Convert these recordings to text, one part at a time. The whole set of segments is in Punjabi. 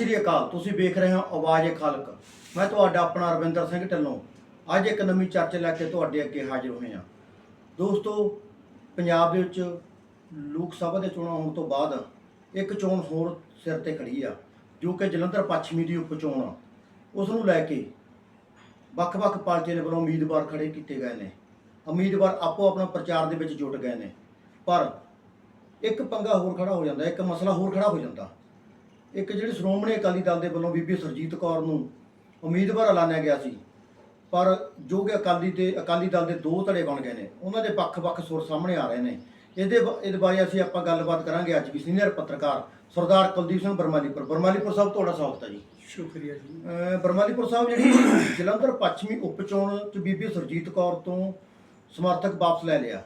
ਸ਼੍ਰੀ ਅਕਾਲ। ਤੁਸੀਂ ਵੇਖ ਰਹੇ ਹੋ ਆਵਾਜ਼ ਏ ਖਲਕ। ਮੈਂ ਤੁਹਾਡਾ ਆਪਣਾ ਰਵਿੰਦਰ ਸਿੰਘ ਢੱਲੋਂ। ਅੱਜ ਇੱਕ ਨਵੀਂ ਚਰਚਾ ਲੈ ਕੇ ਤੁਹਾਡੇ ਅੱਗੇ ਹਾਜ਼ਰ ਹੋਏ ਹਾਂ। ਦੋਸਤੋ, ਪੰਜਾਬ ਦੇ ਵਿੱਚ ਲੋਕ ਸਭਾ ਦੇ ਚੋਣਾਂ ਹੋਣ ਤੋਂ ਬਾਅਦ ਇੱਕ ਚੋਣ ਹੋਰ ਸਿਰ ਤੇ ਖੜੀ ਆ, ਜੋ ਕਿ ਜਲੰਧਰ ਪੱਛਮੀ ਦੀ ਉਪ ਚੋਣ ਆ। ਉਸ ਨੂੰ ਲੈ ਕੇ ਵੱਖ-ਵੱਖ ਪਾਰਟੀਆਂ ਦੇ ਵੱਲੋਂ ਉਮੀਦਵਾਰ ਖੜੇ ਕੀਤੇ ਗਏ ਨੇ। ਉਮੀਦਵਾਰ ਆਪੋ ਆਪਣਾ ਪ੍ਰਚਾਰ ਦੇ ਵਿੱਚ ਜੁਟ ਗਏ ਨੇ। ਪਰ ਇੱਕ ਪੰਗਾ ਹੋਰ ਖੜਾ ਹੋ ਜਾਂਦਾ, ਇੱਕ ਮਸਲਾ ਹੋਰ ਖੜਾ ਹੋ ਜਾਂਦਾ। ਇੱਕ ਜਿਹੜੀ ਸ਼੍ਰੋਮਣੀ ਅਕਾਲੀ ਦਲ ਦੇ ਵੱਲੋਂ ਬੀਬੀ ਸਰਜੀਤ ਕੌਰ ਨੂੰ ਉਮੀਦਵਾਰ ਐਲਾਨਿਆ ਗਿਆ ਸੀ ਪਰ ਜੋ ਕਿ ਅਕਾਲੀ ਤੇ ਅਕਾਲੀ ਦਲ ਦੇ ਦੋ ਧੜੇ ਬਣ ਗਏ ਨੇ ਉਹਨਾਂ ਦੇ ਵੱਖ-ਵੱਖ ਸੁਰ ਸਾਹਮਣੇ ਆ ਰਹੇ ਨੇ। ਇਹਦੇ ਇਹਦੇ ਬਾਰੇ ਅਸੀਂ ਆਪਾਂ ਗੱਲਬਾਤ ਕਰਾਂਗੇ ਅੱਜ ਵੀ ਸੀਨੀਅਰ ਪੱਤਰਕਾਰ ਸਰਦਾਰ ਕੁਲਦੀਪ ਸਿੰਘ ਬਰਮਾਲੀਪੁਰ। ਬਰਮਾਲੀਪੁਰ ਸਾਹਿਬ ਤੁਹਾਡਾ ਸਵਾਗਤ ਹੈ ਜੀ। ਸ਼ੁਕਰੀਆ ਜੀ। ਬਰਮਾਲੀਪੁਰ ਸਾਹਿਬ ਜਿਹੜੀ ਜਲੰਧਰ ਪੱਛਮੀ ਉਪ ਚੋਣ ਚ ਬੀਬੀ ਸਰਜੀਤ ਕੌਰ ਤੋਂ ਸਮਰਥਕ ਵਾਪਸ ਲੈ ਲਿਆ।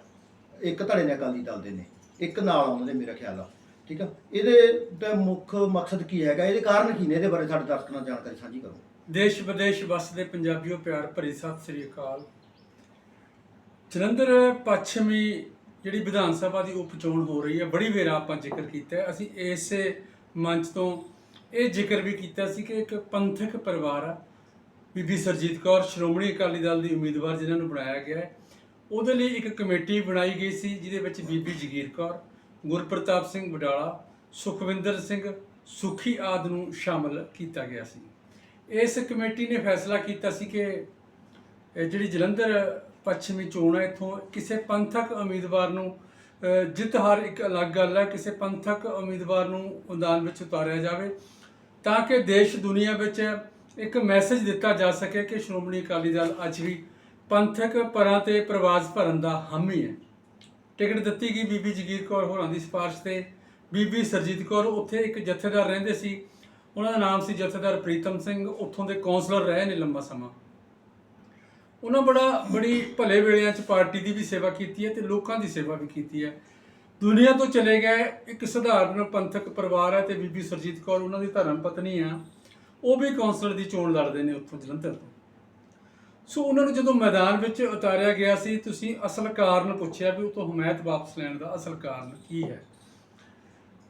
ਇੱਕ ਧੜੇ ਨੇ ਅਕਾਲੀ ਦਲ ਦੇ ਨੇ ਇੱਕ ਨਾਲ ਆਉਂਦੇ ਨੇ ਮੇਰਾ ਖਿਆਲ ਆ ਠੀਕ ਆ? ਇਹਦੇ ਦਾ ਮੁੱਖ ਮਕਸਦ ਕੀ ਹੈਗਾ? ਇਹਦੇ ਕਾਰਨ ਕੀ ਨੇ? ਇਹਦੇ ਬਾਰੇ ਸਾਡੇ ਦਰਸ਼ਕਾਂ ਨਾਲ ਜਾਣਕਾਰੀ ਸਾਂਝੀ ਕਰੋ। ਦੇਸ਼ ਵਿਦੇਸ਼ ਵਸਦੇ ਪੰਜਾਬੀਓ ਪਿਆਰ ਭਰੀ ਸਤਿ ਸ੍ਰੀ ਅਕਾਲ। ਜਲੰਧਰ ਪੱਛਮੀ ਜਿਹੜੀ ਵਿਧਾਨ ਸਭਾ ਦੀ ਉਪ ਚੋਣ ਹੋ ਰਹੀ ਹੈ, ਬੜੀ ਵੇਰ ਆਪਾਂ ਜ਼ਿਕਰ ਕੀਤਾ ਅਸੀਂ ਇਸੇ ਮੰਚ ਤੋਂ ਇਹ ਜ਼ਿਕਰ ਵੀ ਕੀਤਾ ਸੀ ਕਿ ਇੱਕ ਪੰਥਕ ਪਰਿਵਾਰ ਆ, ਬੀਬੀ ਸਰਜੀਤ ਕੌਰ, ਸ਼੍ਰੋਮਣੀ ਅਕਾਲੀ ਦਲ ਦੀ ਉਮੀਦਵਾਰ ਜਿਨ੍ਹਾਂ ਨੂੰ ਬਣਾਇਆ ਗਿਆ ਹੈ। ਉਹਦੇ ਲਈ ਇੱਕ ਕਮੇਟੀ ਬਣਾਈ ਗਈ ਸੀ, ਜਿਹਦੇ ਵਿੱਚ ਬੀਬੀ ਜਗੀਰ ਕੌਰ ਗੁਰਪ੍ਰਤਾਪ ਸਿੰਘ ਵਡਾਲਾ, ਸੁਖਵਿੰਦਰ ਸਿੰਘ ਸੁਖੀ ਆਦ ਨੂੰ ਸ਼ਾਮਲ ਕੀਤਾ ਗਿਆ ਸੀ। ਇਸ ਕਮੇਟੀ ਨੇ ਫੈਸਲਾ ਕੀਤਾ ਸੀ ਕਿ ਜਿਹੜੀ ਜਲੰਧਰ ਪੱਛਮੀ ਚੋਣ ਹੈ, ਇਥੋਂ ਕਿਸੇ ਪੰਥਕ ਉਮੀਦਵਾਰ ਨੂੰ ਜਿੱਤ ਹਾਰ ਇੱਕ ਅਲੱਗ ਗੱਲ ਹੈ, ਕਿਸੇ ਪੰਥਕ ਉਮੀਦਵਾਰ ਨੂੰ ਮੈਦਾਨ ਵਿੱਚ ਉਤਾਰਿਆ ਜਾਵੇ, ਤਾਂ ਕਿ ਦੇਸ਼ ਦੁਨੀਆ ਵਿੱਚ ਇੱਕ ਮੈਸੇਜ ਦਿੱਤਾ ਜਾ ਸਕੇ ਕਿ ਸ਼੍ਰੋਮਣੀ ਅਕਾਲੀ ਦਲ ਅੱਜ ਵੀ ਪੰਥਕ ਪਰਾਂ ਤੇ ਪ੍ਰਵਾਸ ਭਰਨ ਦਾ ਹਾਮੀ ਹੈ। ਟਿਕਟ ਦਿੱਤੀ ਗਈ ਬੀਬੀ ਜਗੀਰ ਕੌਰ ਹੋਰਾਂ ਦੀ ਸਿਫਾਰਿਸ਼ ਤੇ। ਬੀਬੀ ਸਰਜੀਤ ਕੌਰ ਉੱਥੇ ਇੱਕ ਜਥੇਦਾਰ ਰਹਿੰਦੇ ਸੀ। ਉਹਨਾਂ ਦਾ ਨਾਮ ਸੀ ਜਥੇਦਾਰ ਪ੍ਰੀਤਮ ਸਿੰਘ। ਉੱਥੋਂ ਦੇ ਕੌਂਸਲਰ ਰਹੇ ਨੇ ਲੰਮਾ ਸਮਾਂ। ਉਹਨਾਂ ਬੜਾ ਬੜੀ ਭਲੇ ਵੇਲਿਆਂ 'ਚ ਪਾਰਟੀ ਦੀ ਵੀ ਸੇਵਾ ਕੀਤੀ ਹੈ ਤੇ ਲੋਕਾਂ ਦੀ ਸੇਵਾ ਵੀ ਕੀਤੀ ਹੈ। ਦੁਨੀਆ ਤੋਂ ਚਲੇ ਗਏ ਇੱਕ ਸਧਾਰਨ ਪੰਥਕ ਪਰਿਵਾਰ ਹੈ ਤੇ ਬੀਬੀ ਸਰਜੀਤ ਕੌਰ, ਉਹਨਾਂ ਦੀ ਧਰਮ ਪਤਨੀ ਆ। ਉਹ ਵੀ ਕੌਂਸਲਰ ਦੀ ਚੋਣ ਲੜਦੇ ਨੇ ਉੱਥੋਂ ਜਲੰਧਰ ਤੋਂ। ਸੋ ਉਹਨਾਂ ਨੂੰ ਜਦੋਂ ਮੈਦਾਨ ਵਿੱਚ ਉਤਾਰਿਆ ਗਿਆ ਸੀ, ਤੁਸੀਂ ਅਸਲ ਕਾਰਨ ਪੁੱਛਿਆ ਵੀ ਉਹ ਤੋਂ ਹਮਾਇਤ ਵਾਪਸ ਲੈਣ ਦਾ ਅਸਲ ਕਾਰਨ ਕੀ ਹੈ।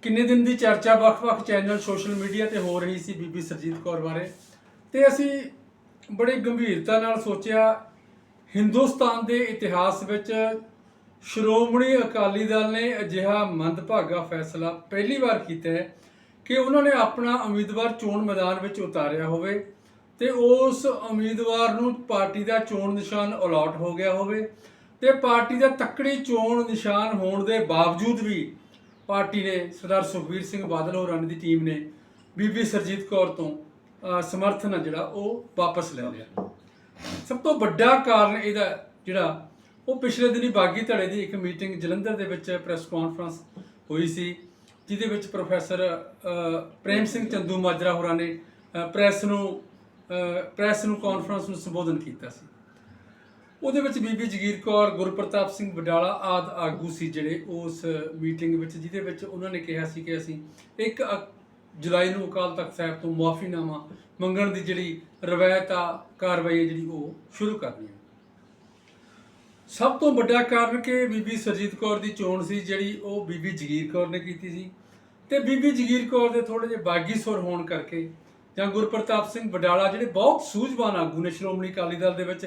ਕਿੰਨੇ ਦਿਨ ਦੀ ਚਰਚਾ ਵੱਖ-ਵੱਖ ਚੈਨਲ, ਸੋਸ਼ਲ ਮੀਡੀਆ ਤੇ ਹੋ ਰਹੀ ਸੀ ਬੀਬੀ ਸਰਜੀਤ ਕੌਰ ਬਾਰੇ। ਤੇ ਅਸੀਂ ਬੜੀ ਗੰਭੀਰਤਾ ਨਾਲ ਸੋਚਿਆ, ਹਿੰਦੁਸਤਾਨ ਦੇ ਇਤਿਹਾਸ ਵਿੱਚ ਸ਼੍ਰੋਮਣੀ ਅਕਾਲੀ ਦਲ ਨੇ ਅਜਿਹਾ ਮੰਦਭਾਗਾ ਫੈਸਲਾ ਪਹਿਲੀ ਵਾਰ ਕੀਤਾ ਹੈ ਕਿ ਉਹਨਾਂ ਨੇ ਆਪਣਾ ਉਮੀਦਵਾਰ ਚੋਣ ਮੈਦਾਨ ਵਿੱਚ ਉਤਾਰਿਆ ਹੋਵੇ। ਤੇ ਉਸ ਉਮੀਦਵਾਰ ਨੂੰ ਪਾਰਟੀ ਦਾ ਚੋਣ ਨਿਸ਼ਾਨ ਅਲਾਟ ਹੋ ਗਿਆ ਹੋਵੇ ਤੇ ਪਾਰਟੀ ਦਾ ਤੱਕੜੀ ਚੋਣ ਨਿਸ਼ਾਨ ਹੋਣ ਦੇ ਬਾਵਜੂਦ ਵੀ ਪਾਰਟੀ ਨੇ ਸਰਦਾਰ ਸੁਖਬੀਰ ਸਿੰਘ ਬਾਦਲ ਹੋਰਾਂ ਦੀ ਟੀਮ ਨੇ ਬੀਬੀ ਸਰਜੀਤ ਕੌਰ ਤੋਂ ਸਮਰਥਨ ਆ ਜਿਹੜਾ ਉਹ ਵਾਪਸ ਲੈ ਲਿਆ। ਸਭ ਤੋਂ ਵੱਡਾ ਕਾਰਨ ਇਹਦਾ ਜਿਹੜਾ ਉਹ ਪਿਛਲੇ ਦਿਨੀ ਬਾਗੀ ਧੜੇ ਦੀ ਇੱਕ ਮੀਟਿੰਗ ਜਲੰਧਰ ਦੇ ਵਿੱਚ ਪ੍ਰੈਸ ਕਾਨਫਰੰਸ ਹੋਈ ਸੀ, ਜਿਹਦੇ ਵਿੱਚ ਪ੍ਰੋਫੈਸਰ ਪ੍ਰੇਮ ਸਿੰਘ ਚੰਦੂ ਮਾਜਰਾ ਹੋਰਾਂ ਨੇ ਪ੍ਰੈਸ ਨੂੰ ਪ੍ਰੈਸ ਨੂੰ ਕਾਨਫਰੰਸ ਨੂੰ ਸੰਬੋਧਨ ਕੀਤਾ ਸੀ। ਉਹਦੇ ਵਿੱਚ ਬੀਬੀ ਜਗੀਰ ਕੌਰ, ਗੁਰਪ੍ਰਤਾਪ ਸਿੰਘ ਵਡਾਲਾ ਆਦ ਆਗੂ ਸੀ ਜਿਹੜੇ ਉਸ ਮੀਟਿੰਗ ਵਿੱਚ, ਜਿਹਦੇ ਵਿੱਚ ਉਹਨਾਂ ਨੇ ਕਿਹਾ ਸੀ ਕਿ ਅਸੀਂ ਇੱਕ ਅਕ- ਜੁਲਾਈ ਨੂੰ ਅਕਾਲ ਤਖਤ ਸਾਹਿਬ ਤੋਂ ਮੁਆਫੀਨਾਮਾ ਮੰਗਣ ਦੀ ਜਿਹੜੀ ਰਵਾਇਤ ਆ, ਕਾਰਵਾਈ ਹੈ ਜਿਹੜੀ ਉਹ ਸ਼ੁਰੂ ਕਰਨੀ ਹੈ। ਸਭ ਤੋਂ ਵੱਡਾ ਕਾਰਨ ਕਿ ਬੀਬੀ ਸਰਜੀਤ ਕੌਰ ਦੀ ਚੋਣ ਸੀ, ਜਿਹੜੀ ਉਹ ਬੀਬੀ ਜਗੀਰ ਕੌਰ ਨੇ ਕੀਤੀ ਸੀ। ਤੇ ਬੀਬੀ ਜਗੀਰ ਕੌਰ ਦੇ ਥੋੜੇ ਜਿਹੇ ਬਾਗੀ ਸੁਰ ਹੋਣ ਕਰਕੇ ਜਾਂ ਗੁਰਪ੍ਰਤਾਪ ਸਿੰਘ ਵਡਾਲਾ, ਜਿਹੜੇ ਬਹੁਤ ਸੂਝਵਾਨ ਆਗੂ ਨੇ ਸ਼੍ਰੋਮਣੀ ਅਕਾਲੀ ਦਲ ਦੇ ਵਿੱਚ,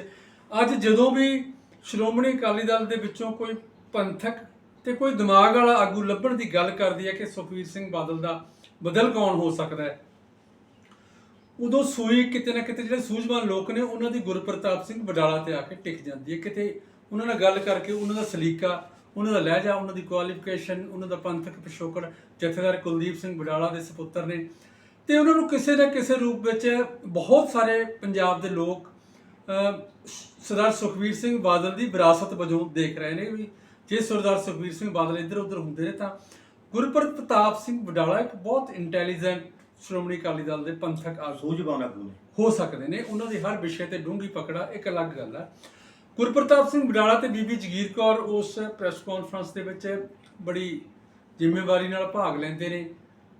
ਅੱਜ ਜਦੋਂ ਵੀ ਸ਼੍ਰੋਮਣੀ ਅਕਾਲੀ ਦਲ ਦੇ ਵਿੱਚੋਂ ਕੋਈ ਪੰਥਕ ਤੇ ਕੋਈ ਦਿਮਾਗ ਵਾਲਾ ਆਗੂ ਲੱਭਣ ਦੀ ਗੱਲ ਕਰਦੀ ਹੈ ਕਿ ਸੁਖਵੀਰ ਸਿੰਘ ਬਾਦਲ ਦਾ ਬਦਲ ਕੌਣ ਹੋ ਸਕਦਾ ਹੈ? ਉਦੋਂ ਸੂਈ ਕਿਤੇ ਨਾ ਕਿਤੇ ਜਿਹੜੇ ਸੂਝਵਾਨ ਲੋਕ ਨੇ, ਉਹਨਾਂ ਦੀ ਗੁਰਪ੍ਰਤਾਪ ਸਿੰਘ ਵਡਾਲਾ ਤੇ ਆ ਕੇ ਟਿਕ ਜਾਂਦੀ ਹੈ। ਕਿਤੇ ਉਹਨਾਂ ਨਾਲ ਗੱਲ ਕਰਕੇ ਉਹਨਾਂ ਦਾ ਸਲੀਕਾ, ਉਹਨਾਂ ਦਾ ਲਹਿਜਾ, ਉਹਨਾਂ ਦੀ ਕੁਆਲੀਫਿਕੇਸ਼ਨ ਉਹਨਾਂ ਦਾ ਪੰਥਕ ਪਿਛੋਕੜ, ਜਥੇਦਾਰ ਕੁਲਦੀਪ ਸਿੰਘ ਵਡਾਲਾ ਦੇ ਸੁਪੁੱਤਰ ਨੇ ਤੇ ਉਹਨਾਂ ਨੂੰ ਕਿਸੇ ਨਾ ਕਿਸੇ ਰੂਪ ਵਿੱਚ ਬਹੁਤ ਸਾਰੇ ਪੰਜਾਬ ਦੇ ਲੋਕ ਸਰਦਾਰ ਸੁਖਵੀਰ ਸਿੰਘ ਬਾਦਲ ਦੀ ਵਿਰਾਸਤ ਵਜੋਂ ਦੇਖ ਰਹੇ ਨੇ ਵੀ ਜੇ ਸਰਦਾਰ ਸੁਖਵੀਰ ਸਿੰਘ ਬਾਦਲ ਇੱਧਰ ਉੱਧਰ ਹੁੰਦੇ ਨੇ ਤਾਂ ਗੁਰਪ੍ਰਤਾਪ ਸਿੰਘ ਵਡਾਲਾ ਇੱਕ ਬਹੁਤ ਇੰਟੈਲੀਜੈਂਟ ਸ਼੍ਰੋਮਣੀ ਅਕਾਲੀ ਦਲ ਦੇ ਪੰਥਕ ਆਗੂ ਸੂਝਵਾਨ ਆਗੂ ਨੇ। ਹੋ ਸਕਦੇ ਨੇ। ਉਹਨਾਂ ਦੀ ਹਰ ਵਿਸ਼ੇ ਤੇ ਡੂੰਘੀ ਪਕੜਾ ਇੱਕ ਅਲੱਗ ਗੱਲ ਹੈ ਗੁਰਪ੍ਰਤਾਪ ਸਿੰਘ ਵਡਾਲਾ ਤੇ ਬੀਬੀ ਜਗੀਰ ਕੌਰ ਉਸ ਪ੍ਰੈਸ ਕਾਨਫਰੰਸ ਦੇ ਵਿੱਚ ਬੜੀ ਜ਼ਿੰਮੇਵਾਰੀ ਨਾਲ ਭਾਗ ਲੈਂਦੇ ਨੇ।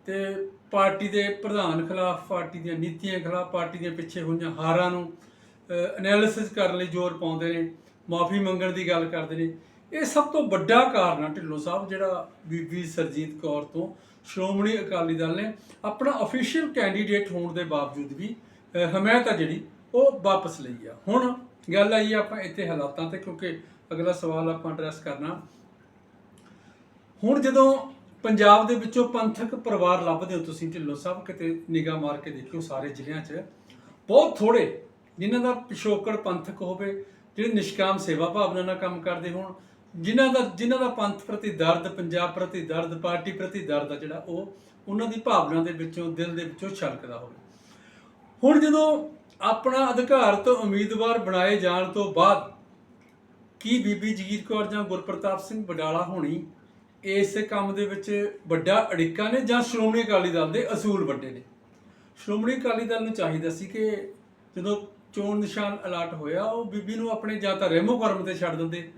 ਤੇ ਪਾਰਟੀ ਦੇ ਪ੍ਰਧਾਨ ਖਿਲਾਫ, ਪਾਰਟੀ ਦੀਆਂ ਨੀਤੀਆਂ ਖਿਲਾਫ, ਪਾਰਟੀ ਦੀਆਂ ਪਿੱਛੇ ਹੋਈਆਂ ਹਾਰਾਂ ਨੂੰ ਐਨਾਲਿਸਿਸ ਕਰਨ ਲਈ ਜ਼ੋਰ ਪਾਉਂਦੇ ਨੇ, ਮਾਫੀ ਮੰਗਣ ਦੀ ਗੱਲ ਕਰਦੇ ਨੇ। ਇਹ ਸਭ ਤੋਂ ਵੱਡਾ ਕਾਰਨ ਆ ਢਿੱਲੋਂ ਸਾਹਿਬ, ਜਿਹੜਾ ਬੀਬੀ ਸਰਜੀਤ ਕੌਰ ਤੋਂ ਸ਼੍ਰੋਮਣੀ ਅਕਾਲੀ ਦਲ ਨੇ ਆਪਣਾ ਅਫੀਸ਼ੀਅਲ ਕੈਂਡੀਡੇਟ ਹੋਣ ਦੇ ਬਾਵਜੂਦ ਵੀ ਹਮਾਇਤ ਆ ਜਿਹੜੀ, ਉਹ ਵਾਪਸ ਲਈ ਆ। ਹੁਣ ਗੱਲ ਆਈ ਆ ਆਪਾਂ ਇੱਥੇ ਹਾਲਾਤਾਂ ਤੇ, ਕਿਉਂਕਿ ਅਗਲਾ ਸਵਾਲ ਆਪਾਂ ਐਡਰੈਸ ਕਰਨਾ। ਹੁਣ ਜਦੋਂ ਪੰਜਾਬ ਦੇ ਵਿੱਚੋਂ ਪੰਥਕ ਪਰਿਵਾਰ ਲੱਭਦੇ ਹੋ ਤੁਸੀਂ ਢਿੱਲੋਂ ਸਾਹਿਬ, ਕਿਤੇ ਨਿਗਾਹ ਮਾਰ ਕੇ ਦੇਖਿਓ ਸਾਰੇ ਜ਼ਿਲ੍ਹਿਆਂ 'ਚ। ਬਹੁਤ ਥੋੜੇ ਜਿਨ੍ਹਾਂ ਦਾ ਪਿਛੋਕੜ ਪੰਥਕ ਹੋਵੇ, ਜਿਹੜੇ ਨਿਸ਼ਕਾਮ ਸੇਵਾ ਭਾਵਨਾ ਨਾਲ ਕੰਮ ਕਰਦੇ ਹੋਣ, ਜਿਨ੍ਹਾਂ ਦਾ ਜਿਨ੍ਹਾਂ ਦਾ ਪੰਥ ਪ੍ਰਤੀ ਦਰਦ, ਪੰਜਾਬ ਪ੍ਰਤੀ ਦਰਦ, ਪਾਰਟੀ ਪ੍ਰਤੀ ਦਰਦ ਆ ਜਿਹੜਾ ਉਹ, ਉਹਨਾਂ ਦੀ ਭਾਵਨਾ ਦੇ ਵਿੱਚੋਂ, ਦਿਲ ਦੇ ਵਿੱਚੋਂ ਛਲਕਦਾ ਹੋਵੇ। ਹੁਣ ਜਦੋਂ ਆਪਣਾ ਅਧਿਕਾਰ ਤੋਂ ਉਮੀਦਵਾਰ ਬਣਾਏ ਜਾਣ ਤੋਂ ਬਾਅਦ ਕੀ ਬੀਬੀ ਜਗੀਰ ਕੌਰ ਜਾਂ ਗੁਰਪ੍ਰਤਾਪ ਸਿੰਘ ਬਡਾਲਾ ਹੋਣੀ ਇਸ ਕੰਮ ਦੇ ਵਿੱਚ ਵੱਡਾ ਅੜਿੱਕਾ ਨੇ ਜਾਂ ਸ਼੍ਰੋਮਣੀ ਅਕਾਲੀ ਦਲ ਦੇ ਅਸੂਲ ਵੱਡੇ ਨੇ? ਸ਼੍ਰੋਮਣੀ ਅਕਾਲੀ ਦਲ ਨੂੰ ਚਾਹੀਦਾ ਸੀ ਕਿ ਜਦੋਂ ਚੋਣ ਨਿਸ਼ਾਨ ਅਲਾਟ ਹੋਇਆ, ਉਹ ਬੀਬੀ ਨੂੰ ਆਪਣੇ ਜਾਂ ਤਾਂ ਰੈਮੋ ਕਰਮ ਤੇ ਛੱਡ ਦਿੰਦੇ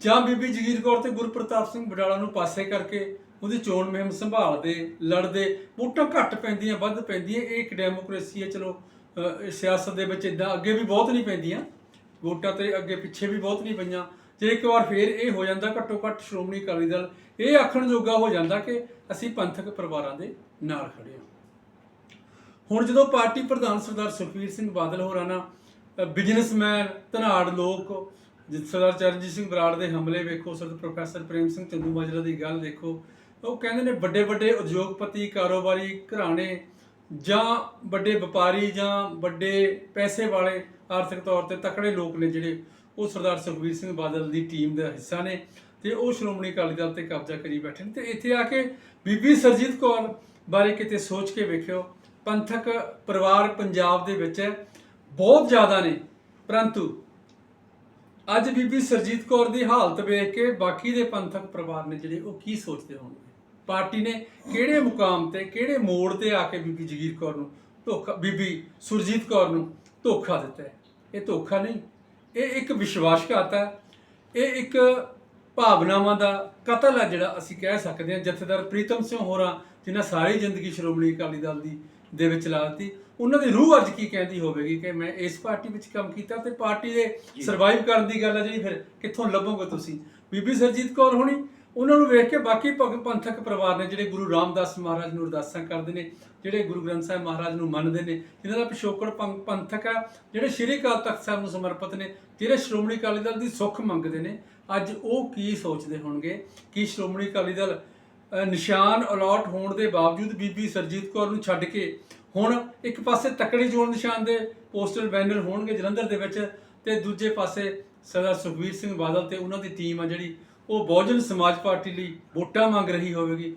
ਜਾਂ ਬੀਬੀ ਜਗੀਰ ਕੌਰ ਤੇ ਗੁਰਪ੍ਰਤਾਪ ਸਿੰਘ ਬਡਾਲਾ ਨੂੰ ਪਾਸੇ ਕਰਕੇ ਉਹਦੀ ਚੋਣ ਮੁਹਿੰਮ ਸੰਭਾਲਦੇ, ਲੜਦੇ, ਵੋਟਾਂ ਘੱਟ ਪੈਂਦੀਆਂ, ਵੱਧ ਪੈਂਦੀਆਂ, ਇਹ ਇੱਕ ਡੈਮੋਕ੍ਰੇਸੀ ਹੈ, ਚਲੋ ਸਿਆਸਤ ਦੇ ਵਿੱਚ ਇਦਾਂ ਅੱਗੇ ਵੀ ਬਹੁਤ ਨਹੀਂ ਪੈਂਦੀਆਂ, ਵੋਟਾਂ ਤੇ ਅੱਗੇ ਪਿੱਛੇ ਵੀ ਬਹੁਤ ਨਹੀਂ ਪਈਆਂ। ਜੇ ਇੱਕ ਵਾਰ ਫੇਰ ਇਹ ਹੋ ਜਾਂਦਾ, ਘੱਟੋ ਘੱਟ ਸ਼੍ਰੋਮਣੀ ਅਕਾਲੀ ਦਲ ਇਹ ਆਖਣ ਜੋਗਾ ਹੋ ਜਾਂਦਾ ਕਿ ਅਸੀਂ ਪੰਥਕ ਪਰਿਵਾਰਾਂ ਦੇ ਨਾਲ ਖੜੇ ਹਾਂ। ਹੁਣ ਜਦੋਂ ਪਾਰਟੀ ਪ੍ਰਧਾਨ ਸਰਦਾਰ ਸੁਖਬੀਰ ਸਿੰਘ ਬਾਦਲ ਹੋਰਾਂ ਨਾਲ ਬਿਜ਼ਨਸਮੈਨ ਧਨਾੜ ਲੋਕ, ਜਿਸ ਸਰਦਾਰ ਚਰਨਜੀਤ ਸਿੰਘ ਬਰਾੜ ਦੇ ਹਮਲੇ ਵੇਖੋ, ਸਰਦ ਪ੍ਰੋਫੈਸਰ ਪ੍ਰੇਮ ਸਿੰਘ ਚੰਦੂ ਮਾਜਰਾ ਦੀ ਗੱਲ ਦੇਖੋ ਉਹ ਕਹਿੰਦੇ ਨੇ ਵੱਡੇ ਵੱਡੇ ਉਦਯੋਗਪਤੀ, ਕਾਰੋਬਾਰੀ, ਘਰਾਣੇ ਜਾਂ ਵੱਡੇ ਵਪਾਰੀ ਜਾਂ ਵੱਡੇ ਪੈਸੇ ਵਾਲੇ ਆਰਥਿਕ ਤੌਰ ਤੇ ਤਕੜੇ ਲੋਕ ਨੇ ਜਿਹੜੇ ਉਹ ਸਰਦਾਰ ਸੁਖਬੀਰ ਸਿੰਘ ਬਾਦਲ ਦੀ ਟੀਮ ਦਾ ਹਿੱਸਾ ਨੇ ਤੇ ਉਹ ਸ਼੍ਰੋਮਣੀ ਅਕਾਲੀ ਦਲ ਤੇ ਕਬਜ਼ਾ ਕਰੀ ਬੈਠੇ ਨੇ। ਤੇ ਇੱਥੇ ਆ ਕੇ ਬੀਬੀ ਸਰਜੀਤ ਕੌਰ ਬਾਰੇ ਕਿਤੇ ਸੋਚ ਕੇ ਵੇਖਿਓ, ਪੰਥਕ ਪਰਿਵਾਰ ਪੰਜਾਬ ਦੇ ਵਿੱਚ ਬਹੁਤ ਜ਼ਿਆਦਾ ਨੇ। ਪਰੰਤੂ ਅੱਜ ਬੀਬੀ ਸਰਜੀਤ ਕੌਰ ਦੀ ਹਾਲਤ ਵੇਖ ਕੇ ਬਾਕੀ ਦੇ ਪੰਥਕ ਪਰਿਵਾਰ ਨੇ ਜਿਹੜੇ, ਉਹ ਕੀ ਸੋਚਦੇ ਹੋਣਗੇ? ਪਾਰਟੀ ਨੇ ਕਿਹੜੇ ਮੁਕਾਮ ਤੇ, ਕਿਹੜੇ ਮੋੜ ਤੇ ਆ ਕੇ ਬੀਬੀ ਜਗੀਰ ਕੌਰ ਨੂੰ ਧੋਖਾ, ਬੀਬੀ ਸੁਰਜੀਤ ਕੌਰ ਨੂੰ ਧੋਖਾ ਦਿੱਤਾ ਇਹ ਧੋਖਾ ਨਹੀਂ ਇਹ ਇੱਕ ਵਿਸ਼ਵਾਸਘਾਤ ਹੈ ਇਹ ਇੱਕ ਭਾਵਨਾਵਾਂ ਦਾ ਕਤਲ ਹੈ ਜਿਹੜਾ ਅਸੀਂ ਕਹਿ ਸਕਦੇ ਹਾਂ ਜਥੇਦਾਰ ਪ੍ਰੀਤਮ ਸਿੰਘ ਹੋਰਾਂ ਜਿਨ੍ਹਾਂ ਸਾਰੀ ਜ਼ਿੰਦਗੀ ਸ਼੍ਰੋਮਣੀ ਅਕਾਲੀ ਦਲ ਦੀ ਦੇ ਵਿੱਚ ਲਾ ਦਿੱਤੀ ਉਹਨਾਂ ਦੀ ਰੂਹ ਅੱਜ ਕੀ ਕਹਿੰਦੀ ਹੋਵੇਗੀ ਕਿ ਮੈਂ ਇਸ ਪਾਰਟੀ ਵਿੱਚ ਕੰਮ ਕੀਤਾ ਤੇ ਪਾਰਟੀ ਦੇ ਸਰਵਾਈਵ ਕਰਨ ਦੀ ਗੱਲ ਹੈ ਜਿਹੜੀ ਫਿਰ ਕਿੱਥੋਂ ਲੱਭੋਗੇ ਤੁਸੀਂ? ਬੀਬੀ ਸਰਜੀਤ ਕੌਰ ਹੋਣੀ ਉਹਨਾਂ ਨੂੰ ਵੇਖ ਕੇ ਬਾਕੀ ਭਗ- ਪੰਥਕ ਪਰਿਵਾਰ ਨੇ ਜਿਹੜੇ ਗੁਰੂ ਰਾਮਦਾਸ ਮਹਾਰਾਜ ਨੂੰ ਅਰਦਾਸਾਂ ਕਰਦੇ ਨੇ, ਜਿਹੜੇ ਗੁਰੂ ਗ੍ਰੰਥ ਸਾਹਿਬ ਮਹਾਰਾਜ ਨੂੰ ਮੰਨਦੇ ਨੇ ਇਹਨਾਂ ਦਾ ਪਿਛੋਕੜ ਪੰ- ਪੰਥਕ ਆ, ਜਿਹੜੇ ਸ਼੍ਰੀ ਅਕਾਲ ਤਖਤ ਸਾਹਿਬ ਨੂੰ ਸਮਰਪਿਤ ਨੇ ਜਿਹੜੇ ਸ਼੍ਰੋਮਣੀ ਅਕਾਲੀ ਦਲ ਦੀ ਸੁੱਖ ਮੰਗਦੇ ਨੇ। ਅੱਜ ਉਹ ਕੀ ਸੋਚਦੇ ਹੋਣਗੇ? ਕਿ ਸ਼੍ਰੋਮਣੀ ਅਕਾਲੀ ਦਲ ਨਿਸ਼ਾਨ ਅਲਾਟ ਹੋਣ ਦੇ ਬਾਵਜੂਦ ਬੀਬੀ ਸਰਜੀਤ ਕੌਰ ਨੂੰ ਛੱਡ ਕੇ ਹੁਣ ਇੱਕ ਪਾਸੇ ਤਕੜੀ ਚੋਣ ਨਿਸ਼ਾਨ ਦੇ ਪੋਸਟਰ ਬੈਨਰ ਹੋਣਗੇ ਜਲੰਧਰ ਦੇ ਵਿੱਚ ਤੇ ਦੂਜੇ ਪਾਸੇ ਸਰਦਾਰ ਸੁਖਬੀਰ ਸਿੰਘ ਬਾਦਲ ਤੇ ਉਹਨਾਂ ਦੀ ਟੀਮ ਆ ਜਿਹੜੀ ਉਹ ਬਹੁਜਨ ਸਮਾਜ ਪਾਰਟੀ ਲਈ ਵੋਟਾਂ ਮੰਗ ਰਹੀ ਹੋਵੇਗੀ।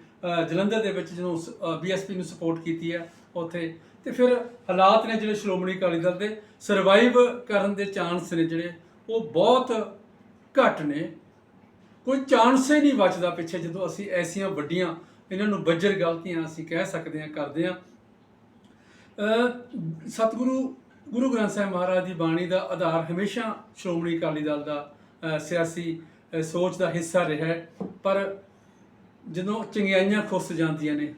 ਜਲੰਧਰ ਦੇ ਵਿੱਚ ਜਦੋਂ ਬੀਐਸਪੀ ਨੂੰ ਸਪੋਰਟ ਕੀਤੀ ਹੈ ਉੱਥੇ। ਤੇ ਫਿਰ ਹਾਲਾਤ ਨੇ ਜਿਹੜੇ ਸ਼੍ਰੋਮਣੀ ਅਕਾਲੀ ਦਲ ਦੇ ਸਰਵਾਈਵ ਕਰਨ ਦੇ ਚਾਂਸ ਨੇ ਜਿਹੜੇ, ਉਹ ਬਹੁਤ ਘੱਟ ਨੇ। ਕੋਈ ਚਾਂਸ ਹੀ ਨਹੀਂ ਬਚਦਾ ਪਿੱਛੇ ਜਦੋਂ ਅਸੀਂ ਐਸੀਆਂ ਵੱਡੀਆਂ, ਇਹਨਾਂ ਨੂੰ ਬੱਜਰ ਗਲਤੀਆਂ ਅਸੀਂ ਕਹਿ ਸਕਦੇ ਹਾਂ, ਕਰਦੇ ਹਾਂ। ਸਤਿਗੁਰੂ, ਗੁਰੂ ਗ੍ਰੰਥ ਸਾਹਿਬ ਮਹਾਰਾਜ ਦੀ ਬਾਣੀ ਦਾ ਆਧਾਰ ਹਮੇਸ਼ਾ ਸ਼੍ਰੋਮਣੀ ਅਕਾਲੀ ਦਲ ਦਾ ਸਿਆਸੀ ਸੋਚ ਦਾ ਹਿੱਸਾ ਰਿਹਾ ਹੈ। ਪਰ ਜਦੋਂ ਚੰਗਿਆਈਆਂ ਖੁੱਸ ਜਾਂਦੀਆਂ ਨੇ,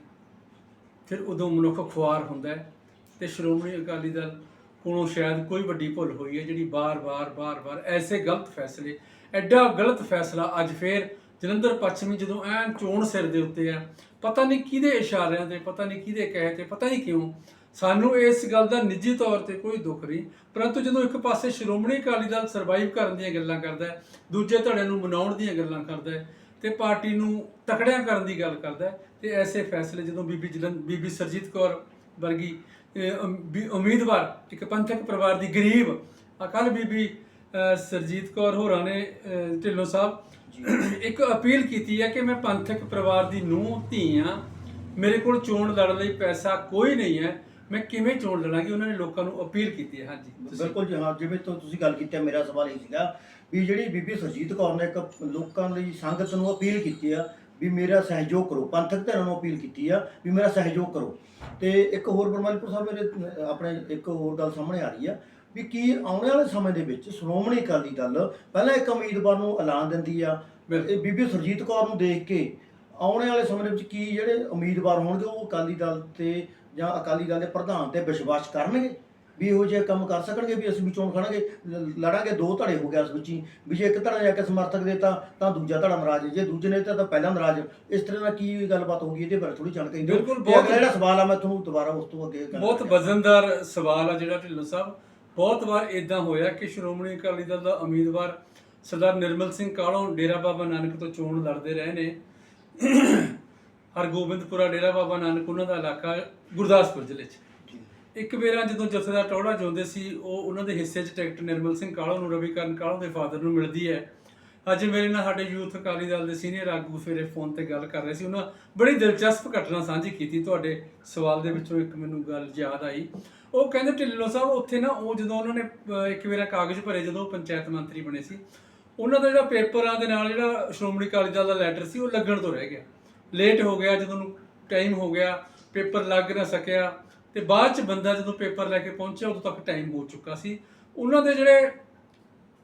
ਫਿਰ ਉਦੋਂ ਮਨੁੱਖ ਖੁਆਰ ਹੁੰਦਾ ਹੈ ਤੇ ਸ਼੍ਰੋਮਣੀ ਅਕਾਲੀ ਦਲ ਕੋਲੋਂ ਸ਼ਾਇਦ ਕੋਈ ਵੱਡੀ ਭੁੱਲ ਹੋਈ ਹੈ ਜਿਹੜੀ ਬਾਰ-ਬਾਰ ਬਾਰ-ਬਾਰ ਐਸੇ ਗਲਤ ਫੈਸਲੇ, ਐਡਾ ਗਲਤ ਫੈਸਲਾ ਅੱਜ ਫੇਰ ਜਲੰਧਰ ਪੱਛਮੀ ਜਦੋਂ ਐਨ ਚੋਣ ਸਿਰ ਦੇ ਉੱਤੇ ਆ, ਪਤਾ ਨਹੀਂ ਕਿਹਦੇ ਇਸ਼ਾਰਿਆਂ ਤੇ, ਪਤਾ ਨਹੀਂ ਕਿਹਦੇ ਕਹੇ ਤੇ, ਪਤਾ ਨਹੀਂ ਕਿਉਂ ਸਾਨੂੰ ਇਸ ਗੱਲ ਦਾ ਨਿੱਜੀ ਤੌਰ ਤੇ ਕੋਈ ਦੁੱਖ ਨਹੀਂ ਪਰੰਤੂ ਜਦੋਂ ਇੱਕ ਪਾਸੇ ਸ਼੍ਰੋਮਣੀ ਅਕਾਲੀ ਦਲ ਸਰਵਾਈਵ ਕਰਨ ਦੀਆਂ ਗੱਲਾਂ ਕਰਦਾ ਹੈ ਦੂਜੇ ਧੜੇ ਨੂੰ ਮਨਾਉਣ ਦੀਆਂ ਗੱਲਾਂ ਕਰਦਾ ਹੈ ਤੇ ਪਾਰਟੀ ਨੂੰ ਤਕੜਿਆਂ ਕਰਨ ਦੀ ਗੱਲ ਕਰਦਾ ਹੈ ਤੇ ਐਸੇ ਫੈਸਲੇ ਜਦੋਂ ਬੀਬੀ ਜਲਨ ਬੀਬੀ ਸਰਜੀਤ ਕੌਰ ਵਰਗੀ ਉਮੀਦਵਾਰ ਇੱਕ ਪੰਥਕ ਪਰਿਵਾਰ ਦੀ ਗਰੀਬ ਅਕਾਲ ਬੀਬੀ ਅਹ, ਸਰਜੀਤ ਕੌਰ ਹੋਰਾਂ ਨੇ ਢਿੱਲੋਂ ਸਾਹਿਬ ਇੱਕ ਅਪੀਲ ਕੀਤੀ ਹੈ ਕਿ ਮੈਂ ਪੰਥਕ ਪਰਿਵਾਰ ਦੀ ਨੂੰਹ ਧੀ ਹਾਂ ਮੇਰੇ ਕੋਲ ਚੋਣ ਲੜਨ ਲਈ ਪੈਸਾ ਕੋਈ ਨਹੀਂ ਹੈ ਮੈਂ ਕਿਵੇਂ ਚੋਣ ਲੜਾਂਗੀ? ਉਹਨਾਂ ਨੇ ਲੋਕਾਂ ਨੂੰ ਅਪੀਲ ਕੀਤੀ ਹੈ। ਹਾਂਜੀ ਤੁਸੀਂ- ਬਿਲਕੁਲ ਜੀ ਹਾਂ ਜਿਵੇਂ ਤੋਂ ਤੁਸੀਂ ਗੱਲ ਕੀਤੀ ਹੈ ਮੇਰਾ ਸਵਾਲ ਇਹ ਸੀਗਾ ਵੀ ਜਿਹੜੀ ਬੀਬੀ ਸਰਜੀਤ ਕੌਰ ਨੇ ਇੱਕ ਲੋਕਾਂ ਲਈ ਸੰਗਤ ਨੂੰ ਅਪੀਲ ਕੀਤੀ ਆ ਵੀ ਮੇਰਾ ਸਹਿਯੋਗ ਕਰੋ ਪੰਥਕ ਧਿਰਾਂ ਨੂੰ ਅਪੀਲ ਕੀਤੀ ਆ ਵੀ ਮੇਰਾ ਸਹਿਯੋਗ ਕਰੋ। ਤੇ ਇੱਕ ਹੋਰ ਬਰਮਾਲੀਪੁਰ ਸਾਹਿਬ ਮੇਰੇ ਅਹ, ਆਪਣੇ ਇੱਕ ਹੋਰ ਗੱਲ ਸਾਹਮਣੇ ਆ ਰਹੀ ਆ ਵੀ ਕੀ ਆਉਣ ਵਾਲੇ ਸਮੇਂ ਦੇ ਵਿੱਚ ਸ਼੍ਰੋਮਣੀ ਅਕਾਲੀ ਦਲ ਪਹਿਲਾਂ ਇੱਕ ਉਮੀਦਵਾਰ ਨੂੰ ਐਲਾਨ ਦਿੰਦੀ ਆ? ਬਿਲਕੁਲ। ਇਹ ਬੀਬੀ ਸਰਜੀਤ ਕੌਰ ਨੂੰ ਦੇਖ ਕੇ ਆਉਣ ਵਾਲੇ ਸਮੇਂ ਦੇ ਵਿੱਚ ਕੀ ਜਿਹੜੇ ਉਮੀਦਵਾਰ ਹੋਣਗੇ ਉਹ ਅਕਾਲੀ ਦਲ ਤੇ ਜਾਂ ਅਕਾਲੀ ਦਲ ਦੇ ਪ੍ਰਧਾਨ ਤੇ ਵਿਸ਼ਵਾਸ ਕਰਨਗੇ ਵੀ ਇਹੋ ਜਿਹੇ ਕੰਮ ਕਰ ਸਕਣਗੇ ਵੀ ਅਸੀਂ ਵੀ ਚੋਣ ਖੜਾਂਗੇ ਲੜਾਂਗੇ ਦੋ ਧੜੇ ਹੋ ਗਿਆ ਇਸ ਵਿੱਚ ਹੀ ਵੀ ਜੇ ਇੱਕ ਧੜਾ ਜਾ ਕੇ ਸਮਰਥਕ ਦੇਤਾ ਤਾਂ ਦੂਜਾ ਧੜਾ ਨਾਰਾਜ਼ ਜੇ ਦੂਜੇ ਨੇ ਤਾਂ ਪਹਿਲਾ ਨਾਰਾਜ਼ ਇਸ ਤਰ੍ਹਾਂ ਨਾਲ ਕੀ ਗੱਲਬਾਤ ਹੋਊਗੀ ਇਹਦੇ ਬਾਰੇ ਥੋੜੀ ਜਾਣਕਾਰੀ ਦਿਓ। ਬਿਲਕੁਲ, ਬਹੁਤ- ਜਿਹੜਾ ਸਵਾਲ ਆ ਮੈਂ ਤੁਹਾਨੂੰ ਦੁਬਾਰਾ ਉਸ ਤੋਂ ਅੱਗੇ ਬਹੁਤ। ਵਜ਼ਨਦਾਰ ਸਵਾਲ ਆ ਜਿਹੜਾ ਢਿੱਲੋਂ ਸਾਹਿਬ। ਬਹੁਤ ਵਾਰ ਇਦਾਂ ਹੋਇਆ ਕਿ ਸ਼੍ਰੋਮਣੀ ਅਕਾਲੀ ਦਲ ਦਾ ਉਮੀਦਵਾਰ ਸਰਦਾਰ ਨਿਰਮਲ ਸਿੰਘ ਕਾਲੋਂ ਡੇਰਾ ਬਾਬਾ ਨਾਨਕ ਤੋਂ ਚੋਣ ਲੜਦੇ ਰਹੇ ਨੇ। ਹਰਗੋਬਿੰਦਪੁਰਾ ਡੇਰਾ ਬਾਬਾ ਨਾਨਕ ਉਹਨਾਂ ਦਾ ਇਲਾਕਾ ਗੁਰਦਾਸਪੁਰ ਜ਼ਿਲ੍ਹੇ 'ਚ। ਇੱਕ ਵੇਰਾ ਜਦੋਂ ਜਥੇਦਾਰ ਟੌੜਾ ਚਾਹੁੰਦੇ ਸੀ ਉਹ ਉਹਨਾਂ ਦੇ ਹਿੱਸੇ 'ਚ ਟਿਕਟ ਨਿਰਮਲ ਸਿੰਘ ਕਾਲੋਂ ਨੂੰ ਰਵੀਕਰਨ ਕਾਲੋਂ ਦੇ ਫਾਦਰ ਨੂੰ ਮਿਲਦੀ ਹੈ। ਅੱਜ ਮੇਰੇ ਨਾਲ ਸਾਡੇ ਯੂਥ ਅਕਾਲੀ ਦਲ ਦੇ ਸੀਨੀਅਰ ਆਗੂ ਫੇਰੇ ਫੋਨ ਤੇ ਗੱਲ ਕਰ ਰਹੇ ਸੀ। ਉਹਨਾਂ ਬੜੀ ਦਿਲਚਸਪ ਘਟਨਾ ਸਾਂਝੀ ਕੀਤੀ ਤੁਹਾਡੇ ਸਵਾਲ ਦੇ ਵਿੱਚੋਂ ਇੱਕ ਮੈਨੂੰ ਗੱਲ ਯਾਦ ਆਈ। ਉਹ ਕਹਿੰਦੇ ਢਿੱਲੋਂ ਸਾਹਿਬ ਉੱਥੇ ਨਾ ਉਹ ਜਦੋਂ ਉਹਨਾਂ ਨੇ ਇੱਕ ਵੇਰਾ ਕਾਗਜ਼ ਭਰੇ ਜਦੋਂ ਪੰਚਾਇਤ ਮੰਤਰੀ ਬਣੇ ਸੀ ਉਹਨਾਂ ਦਾ ਜਿਹੜਾ ਪੇਪਰਾਂ ਦੇ ਨਾਲ ਜਿਹੜਾ ਸ਼੍ਰੋਮਣੀ ਅਕਾਲੀ ਦਲ ਦਾ ਲੈਟਰ ਸੀ ਉਹ ਲੱਗਣ ਤੋਂ ਰਹਿ ਗਿਆ। ਲੇਟ ਹੋ ਗਿਆ ਜਦੋਂ ਨੂੰ ਟਾਈਮ ਹੋ ਗਿਆ ਪੇਪਰ ਲੱਗ ਨਾ ਸਕਿਆ ਤੇ ਬਾਅਦ ਚ ਬੰਦਾ ਜਦੋਂ ਪੇਪਰ ਲੈ ਕੇ ਪਹੁੰਚਿਆ ਉਦੋਂ ਤੱਕ ਟਾਈਮ ਹੋ ਚੁੱਕਾ ਸੀ। ਉਹਨਾਂ ਦੇ ਜਿਹੜੇ